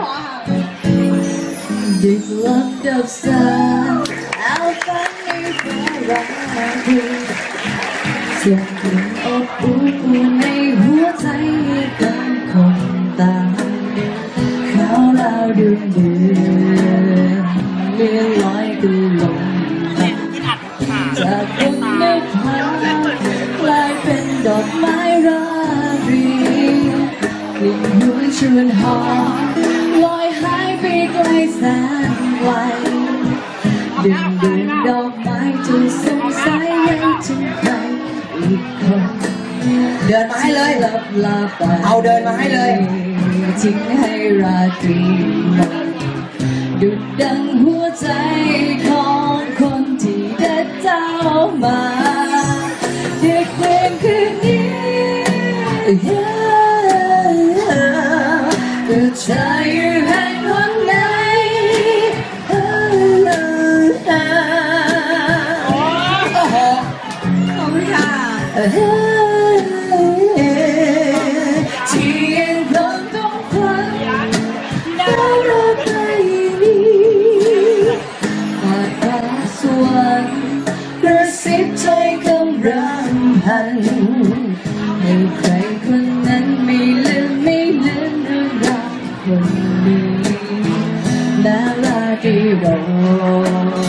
พอค่ะดึกลับดับสายเอาฝันในฟ้าร้องเพลงเสียงเพลงอบอุ่นในหัวใจกันคงตามเขาเล่าเดือนเดือนเลื่อนลอยดูลมจากคนไม่พันกลายเป็นดอกไม้ราบรีกลิ่นหวนชวนหอม แสนไกลดึงดูดดอกไม้จนสงสัยยังถึงใครอีกคนเดินมาให้เลย หลับลาไปเอาเดินมาให้เลยทิ้งให้ราตรีมดดุดดังหัวใจของคนที่เด็ดเจ้ามาเด็กเพลงคืนนี้ก็เธออยู่แห่ ที่ยังคงต้องรักไม่มีอาตาสวรรค์กระซิบใจคำรำพันให้ใคคนนั้นไม่ลืมไม่ลืมเรื่องราวคนนี้นารักที่อ